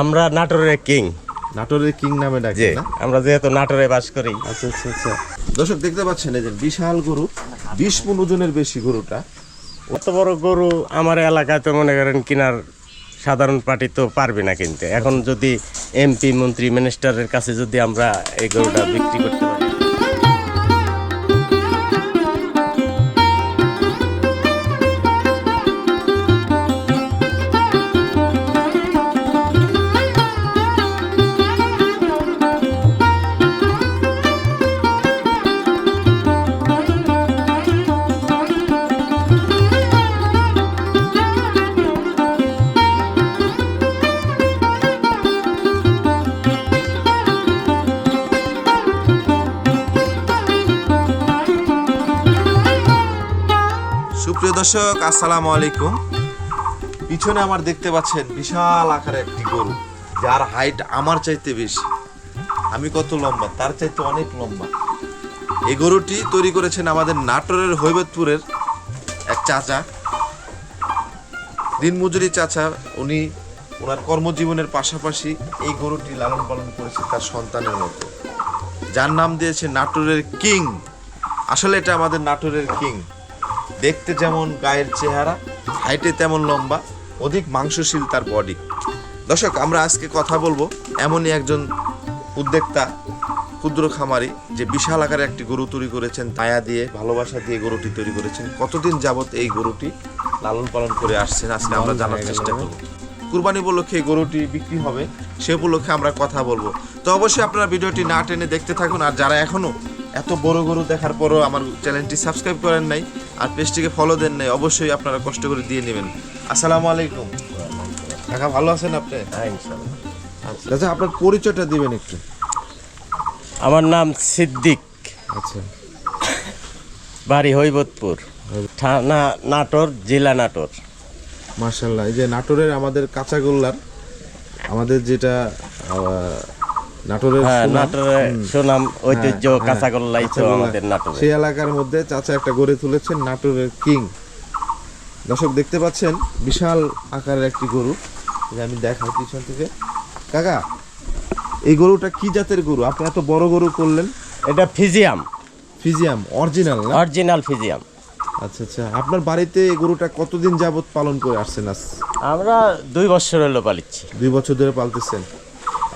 আমরা নাটোরের কিং। নাটোরের কিং নামে ডাকে না? আমরা যেহেতু নাটোরে বাস করি। আচ্ছা আচ্ছা আচ্ছা। দর্শক দেখতে পাচ্ছেন এই যে বিশাল গরু বিশ মন ওজনের বেশি গরুটা। অত বড় গরু আমার এলাকায় তো মনে করেন কিনার সাধারণ পার্টি তো পারবে না কিনতে। এখন যদি এমপি মন্ত্রী মিনিস্টারের কাছে যদি আমরা এই গরুটা বিক্রি করতে পারি। দর্শক, আসসালামু আলাইকুম। পিছনে আমার দেখতে পাচ্ছেন বিশাল আকারের একটি গরু, যার হাইট আমার চাইতে বেশি। আমি কত লম্বা? তার চাইতে অনেক লম্বা। এই গরুটি তৈরি করেছেন আমাদের নাটোরের হৈবতপুরের এক চাচা। দিনমজুরি চাচা, উনি ওনার কর্মজীবনের পাশাপাশি এই গরুটি লালন পালন করেছে তার সন্তানের মতো। যার নাম দিয়েছে নাটোরের কিং। আসলে এটা আমাদের নাটোরের কিং। দেখতে যেমন গায়ের চেহারা হাইটে তেমন লম্বা অধিক মাংসশীল তার বডি দর্শক আমরা আজকে কথা বলব এমনই একজন উদ্যোক্তা ক্ষুদ্র খামারি যে বিশাল আকারে একটি গরু তৈরি করেছেন দায়া দিয়ে ভালোবাসা দিয়ে গরুটি তৈরি করেছেন। কতদিন যাবত এই গরুটি লালন পালন করে আসছেন আজকে আমরা জানার চেষ্টা করব। কুরবানি উপলক্ষে এই গরুটি বিক্রি হবে সে উপলক্ষে আমরা কথা বলব। তো অবশ্যই আপনারা ভিডিওটি না টেনে দেখতে থাকুন আর যারা এখনও এত বড় গরু দেখার পরও আমার চ্যানেলটি সাবস্ক্রাইব করেন নাই আর পেজটিকে ফলো দেন নাই অবশ্যই আপনারা কষ্ট করে দিয়ে নেবেন। আসসালামু আলাইকুম। কাকা ভালো আছেন আপনি? হ্যাঁ, ইনশাল্লাহ। আচ্ছা। আপনার পরিচয়টা দিবেন একটু। আমার নাম সিদ্দিক। আচ্ছা। বাড়ি হৈবতপুর। থানা নাটোর জেলা নাটোর। মার্শাল্লাহ এই যে নাটোরের আমাদের কাঁচাগোল্লার আমাদের যেটা সুনাম, সুনাম ঐতিহ্য হ্যাঁ, কাঁচাগোল্লাই তো আমাদের নাটোরে। সেই এলাকার মধ্যে চাচা একটা গড়ে তুলেছেন নাটোরের কিং। দর্শক দেখতে পাচ্ছেন বিশাল আকারের একটি গরু। আমি দেখাই পিছন থেকে। কাকা এই গরুটা কি জাতের গরু? আপনি এত বড় গরু করলেন। এটা ফিজিয়াম। ফিজিয়াম অরিজিনাল না? অরিজিনাল ফিজিয়াম। আচ্ছা আচ্ছা। আপনার বাড়িতে এই গরুটা কতদিন যাবত পালন করে আসছেন আজ? আমরা দুই বছর হলো পালিচ্ছি। দুই বছর ধরে পালতেছেন।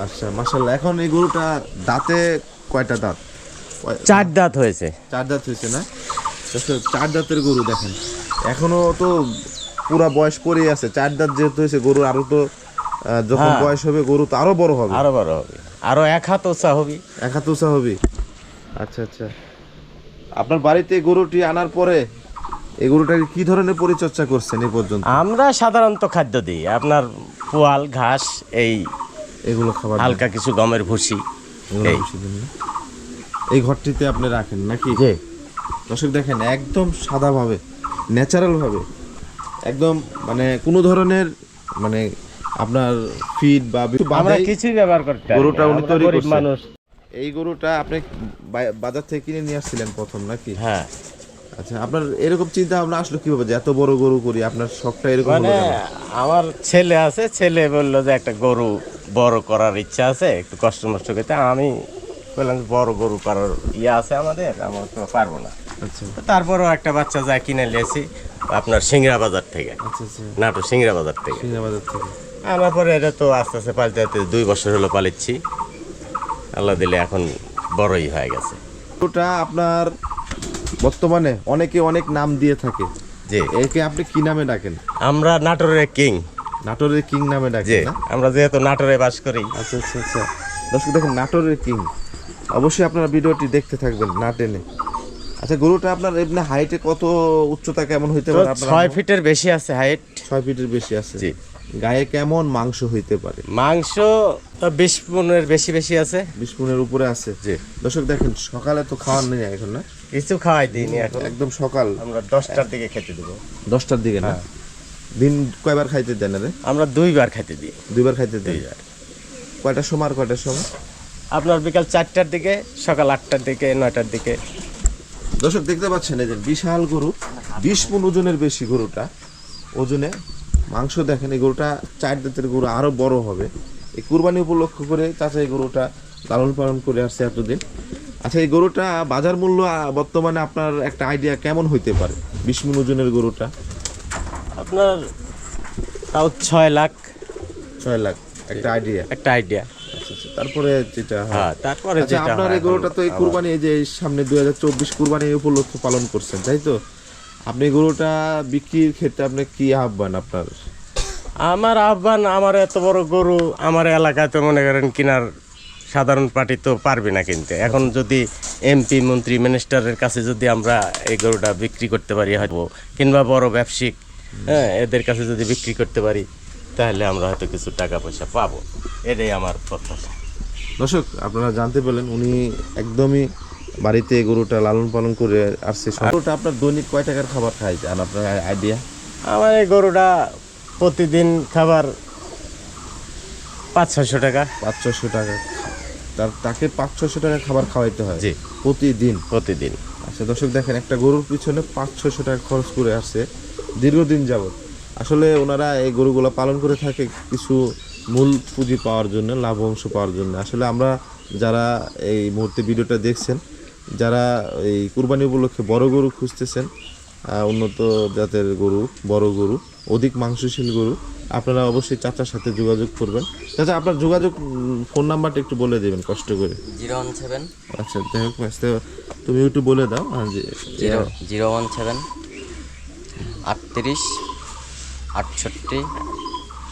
আচ্ছা মাশাল্লাহ এখন এই গরুটা দাঁতে কয়টা দাঁত? চার দাঁত হয়েছে। চার দাঁত হয়েছে না? আচ্ছা, চার দাঁতের গরু দেখেন। এখনও তো পুরা বয়স পরেই আছে। চার দাঁত যেহেতু হয়েছে গরু আরও তো যখন হ্যাঁ। বয়স হবে গরু তো আরও বড় হবে। আরও বড় হবে। আরও এক হাত ওসা হবে। এক হাত উঁচা হবে। আচ্ছা আচ্ছা। আপনার বাড়িতে গরুটি আনার পরে এই গরুটাকে কি ধরনের পরিচর্যা করছেন এই পর্যন্ত? আমরা সাধারণত খাদ্য দিই। আপনার পোয়াল ঘাস এই এগুলো খাবার হালকা কিছু গমের ভুসি এই। ঘরটিতে আপনি রাখেন নাকি? যে দর্শক দেখেন একদম সাদাভাবে ন্যাচারাল ভাবে একদম মানে কোনো ধরনের মানে আপনার ফিড বা আমরা কিছুই ব্যবহার করতে গরুটা উনি তৈরি করছেন। মানুষ। এই গরুটা আপনি বাজার থেকে কিনে নিয়ে আসছিলেন প্রথম নাকি? হ্যাঁ। আচ্ছা আপনার এরকম চিন্তা ভাবনা আসলো কীভাবে যে এত বড় গরু করি? আপনার শখটা এরকম মানে আমার ছেলে আছে ছেলে বলল যে একটা গরু বড় করার ইচ্ছা আছে একটু কষ্ট মষ্ট করতে আমি বললাম যে বড় গরু করার ইয়ে আছে আমাদের আমরা তো পারব না। আচ্ছা। তারপরও একটা বাচ্চা যা কিনে নিয়েছি আপনার সিংড়া বাজার থেকে। আচ্ছা আচ্ছা। নাটোর সিংড়া বাজার থেকে। সিঙ্গা বাজার থেকে। আনার পরে এটা তো আস্তে আস্তে পালতে দুই বছর হলো পালিচ্ছি। আল্লাহ দিলে এখন বড়ই হয়ে গেছে। গরুটা আপনার বর্তমানে অনেকে অনেক নাম দিয়ে থাকে। যে একে আপনি কি নামে ডাকেন? আমরা নাটোরের কিং। নাটোরের কিং নামে না? আমরা যেহেতু নাটোরে বাস করি। আচ্ছা আচ্ছা আচ্ছা। দর্শক দেখেন নাটোরের কিং। অবশ্যই আপনারা ভিডিওটি দেখতে থাকবেন না টেনে। আচ্ছা গরুটা আপনার এমনি হাইটে কত উচ্চতা কেমন হইতে পারে আপনার ছয় ফিটের বেশি আছে হাইট ছয় ফিটের বেশি আছে। জি। গায়ে কেমন মাংস হইতে পারে? মাংস তো বিশ পনেরো বেশি বেশি আছে। বিশ পুনের উপরে আছে। জি। দর্শক দেখেন সকালে তো খাওয়ার নেই এখন না? কিছু খাওয়াই দিইনি এখন। একদম সকাল। আমরা দশটার দিকে খেতে দেবো। দশটার দিকে না? হ্যাঁ। দিন কয়বার খাইতে দেন রে আমরা দুইবার খাইতে দিই। দুইবার খাইতে দেন? দুইবার। কয়টার সময় আর কয়টার সময়? আপনার বিকাল চারটার দিকে সকাল আটটার দিকে নয়টার দিকে। দর্শক দেখতে পাচ্ছেন এই যে বিশাল গরু বিশ মন ওজনের বেশি গরুটা। ওজনে মাংস দেখেন এই গরুটা চার দাঁতের গরু আরও বড় হবে। এই কুরবানি উপলক্ষ করে চাচা এই গরুটা লালন পালন করে আসছে এতদিন। আচ্ছা এই গরুটা বাজার মূল্য বর্তমানে আপনার একটা আইডিয়া কেমন হইতে পারে? বিশ মন ওজনের গরুটা। আপনার তাও ছয় লাখ। ছয় লাখ একটা আইডিয়া একটা আইডিয়া তারপরে যেটা হ্যাঁ। তারপরে আচ্ছা যেটা আপনার এই গরুটা তো এই কুরবানি এই যে সামনে দুই হাজার চব্বিশ কুরবানি উপলক্ষে পালন করছেন তাই তো? আপনি গরুটা বিক্রির ক্ষেত্রে আপনি কি আহ্বান আপনার? আমার আহ্বান আমার এত বড় গরু আমার এলাকায় তো মনে করেন কিনার সাধারণ পার্টি তো পারবে না কিনতে। এখন যদি এমপি মন্ত্রী মিনিস্টারের কাছে যদি আমরা এই গরুটা বিক্রি করতে পারি হয়তো কিংবা বড় ব্যবসায়িক হ্যাঁ এদের কাছে যদি বিক্রি করতে পারি তাহলে আমরা হয়তো কিছু টাকা পয়সা পাবো। এটাই আমার প্রত্যাশা। দর্শক আপনারা জানতে পেলেন উনি একদমই বাড়িতে গরুটা লালন পালন করে আসছে। গরুটা আপনার দৈনিক কয় টাকার খাবার খায় আর আপনার আইডিয়া আমার এই গরুটা প্রতিদিন খাবার পাঁচ ছশো টাকা। পাঁচ ছশো টাকা তার তাকে পাঁচ ছশো টাকা খাবার খাওয়াইতে হয় জি। প্রতিদিন। প্রতিদিন। আচ্ছা দর্শক দেখেন একটা গরুর পিছনে পাঁচ ছশো টাকা খরচ করে আসছে। দীর্ঘদিন যাবত আসলে ওনারা এই গরুগুলো পালন করে থাকে কিছু মূল পুঁজি পাওয়ার জন্য লাভ অংশ পাওয়ার জন্য। আসলে আমরা যারা এই মুহূর্তে ভিডিওটা দেখছেন যারা এই কুরবানি উপলক্ষে বড় গরু খুঁজতেছেন উন্নত জাতের গরু বড় গরু অধিক মাংসশীল গরু আপনারা অবশ্যই চাচার সাথে যোগাযোগ করবেন। চাচা আপনার যোগাযোগ ফোন নাম্বারটা একটু বলে দেবেন কষ্ট করে। Zero one seven. আচ্ছা যাই হোক তুমি একটু বলে দাও হ্যাঁ, জিরো ওয়ান সেভেন। আটত্রিশ আটষট্টি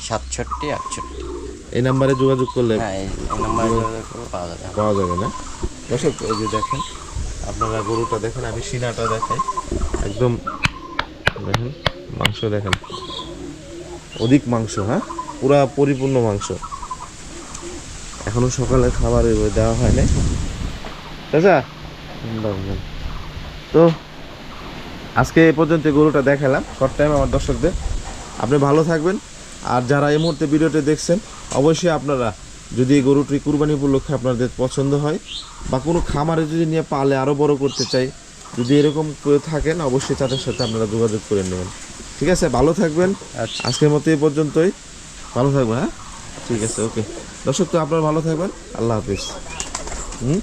সাতষট্টি আটষট্টি। এই নাম্বারে যোগাযোগ করলে হ্যাঁ এই নাম্বারে যোগাযোগ পাওয়া যাবে। পাওয়া যাবে না? দর্শক এই যে দেখেন আপনারা গরুটা দেখেন আমি সিনাটা দেখাই। একদম দেখেন মাংস দেখেন। অধিক মাংস হ্যাঁ? পুরা পরিপূর্ণ মাংস। এখনও সকালে খাবার দেওয়া হয় না চাচা দাও, দাও। তো আজকে এ পর্যন্ত গরুটা দেখালাম। শর্ট টাইম আমার দর্শকদের। আপনি ভালো থাকবেন। আর যারা এই মুহূর্তে ভিডিওটি দেখছেন অবশ্যই আপনারা যদি এই গরুটি কুরবানি উপলক্ষে আপনাদের পছন্দ হয় বা কোনো খামারে যদি নিয়ে পালে আরও বড় করতে চাই যদি এরকম করে থাকেন অবশ্যই তাদের সাথে আপনারা যোগাযোগ করে নেবেন। ঠিক আছে? ভালো থাকবেন। আচ্ছা। আজকের মতো এই পর্যন্তই। ভালো থাকবেন হ্যাঁ? ঠিক আছে ওকে। দর্শক তো আপনারা ভালো থাকবেন। আল্লাহ হাফিজ। হুম?